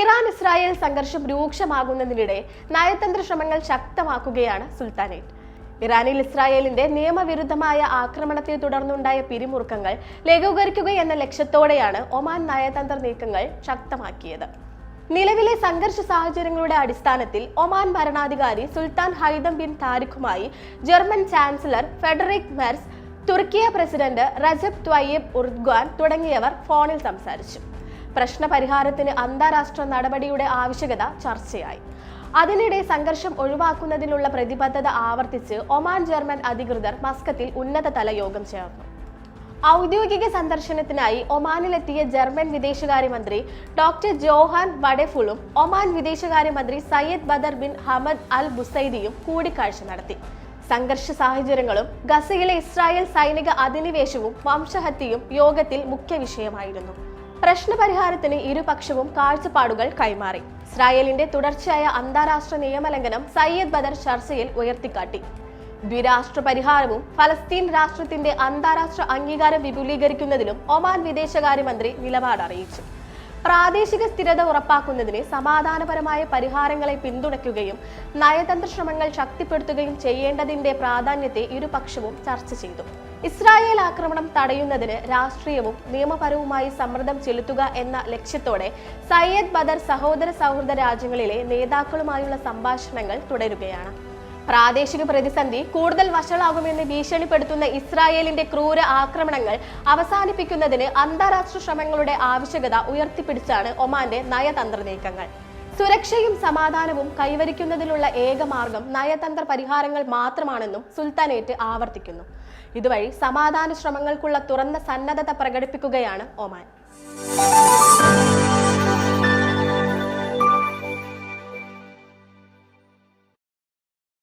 Iran Israel സംഘർഷം രൂക്ഷമാകുന്നതിനിടെ നയതന്ത്ര ശ്രമങ്ങൾ ശക്തമാക്കുകയാണ് സുൽത്താനേറ്റ്. ഇറാനിൽ ഇസ്രായേലിന്റെ നിയമവിരുദ്ധമായ ആക്രമണത്തെ തുടർന്നുണ്ടായ പിരിമുറുക്കങ്ങൾ ലഘൂകരിക്കുക എന്ന ലക്ഷ്യത്തോടെയാണ് ഒമാൻ നയതന്ത്ര നീക്കങ്ങൾ ശക്തമാക്കിയത്. നിലവിലെ സംഘർഷ സാഹചര്യങ്ങളുടെ അടിസ്ഥാനത്തിൽ ഒമാൻ ഭരണാധികാരി Sultan Haitham bin താരിഖുമായി German chancellor Friedrich Merz Turkiye president Recep Tayyip Erdogan തുടങ്ങിയവർ ഫോണിൽ സംസാരിച്ചു. പ്രശ്ന പരിഹാരത്തിന് അന്താരാഷ്ട്ര നടപടിയുടെ ആവശ്യകത ചർച്ചയായി. അതിനിടെ സംഘർഷം ഒഴിവാക്കുന്നതിനുള്ള പ്രതിബദ്ധത ആവർത്തിച്ച് ഒമാൻ ജർമ്മൻ അധികൃതർ മസ്കത്തിൽ ഉന്നതതല യോഗം ചേർന്നു. ഔദ്യോഗിക സന്ദർശനത്തിനായി ഒമാനിലെത്തിയ ജർമ്മൻ വിദേശകാര്യമന്ത്രി ഡോക്ടർ ജോഹാൻ വഡെഫുളും ഒമാൻ വിദേശകാര്യമന്ത്രി Sayyid Badr bin Hamad Al ബുസൈദിയും കൂടിക്കാഴ്ച നടത്തി. സംഘർഷ സാഹചര്യങ്ങളും ഗസയിലെ ഇസ്രായേൽ സൈനിക അധിനിവേശവും വംശഹത്യയും യോഗത്തിൽ മുഖ്യ വിഷയമായിരുന്നു പ്രശ്നപരിഹാരത്തിന് ഇരുപക്ഷവും കാഴ്ചപ്പാടുകൾ കൈമാറി. ഇസ്രായേലിന്റെ തുടർച്ചയായ അന്താരാഷ്ട്ര നിയമലംഘനം സയ്യദ് ബദർ ചർച്ചയിൽ ഉയർത്തിക്കാട്ടി. ദ്വിരാഷ്ട്ര പരിഹാരവും ഫലസ്തീൻ രാഷ്ട്രത്തിന്റെ അന്താരാഷ്ട്ര അംഗീകാരം വിപുലീകരിക്കുന്നതിലും ഒമാൻ വിദേശകാര്യമന്ത്രി നിലപാട് അറിയിച്ചു പ്രാദേശിക സ്ഥിരത ഉറപ്പാക്കുന്നതിന് സമാധാനപരമായ പരിഹാരങ്ങളെ പിന്തുണയ്ക്കുകയും നയതന്ത്ര ശ്രമങ്ങൾ ശക്തിപ്പെടുത്തുകയും ചെയ്യേണ്ടതിന്റെ പ്രാധാന്യത്തെ ഇരുപക്ഷവും ചർച്ച ചെയ്തു. ഇസ്രായേൽ ആക്രമണം തടയുന്നതിന് രാഷ്ട്രീയവും നിയമപരവുമായി സമ്മർദ്ദം ചെലുത്തുക എന്ന ലക്ഷ്യത്തോടെ സയ്യദ് ബദർ സഹോദര സൗഹൃദ രാജ്യങ്ങളിലെ നേതാക്കളുമായുള്ള സംഭാഷണങ്ങൾ തുടരുകയാണ്. പ്രാദേശിക പ്രതിസന്ധി കൂടുതൽ വഷളാകുമെന്ന് ഭീഷണിപ്പെടുത്തുന്ന ഇസ്രായേലിന്റെ ക്രൂര ആക്രമണങ്ങൾ അവസാനിപ്പിക്കുന്നതിന് അന്താരാഷ്ട്ര ശ്രമങ്ങളുടെ ആവശ്യകത ഉയർത്തിപ്പിടിച്ചാണ് ഒമാന്റെ നയതന്ത്ര നീക്കങ്ങൾ. സുരക്ഷയും സമാധാനവും കൈവരിക്കുന്നതിനുള്ള ഏക മാർഗം നയതന്ത്ര പരിഹാരങ്ങൾ മാത്രമാണെന്നും സുൽത്താനേറ്റ് ആവർത്തിക്കുന്നു. ഇതുവഴി സമാധാന ശ്രമങ്ങൾക്കുള്ള തുറന്ന സന്നദ്ധത പ്രകടിപ്പിക്കുകയാണ് ഒമാൻ.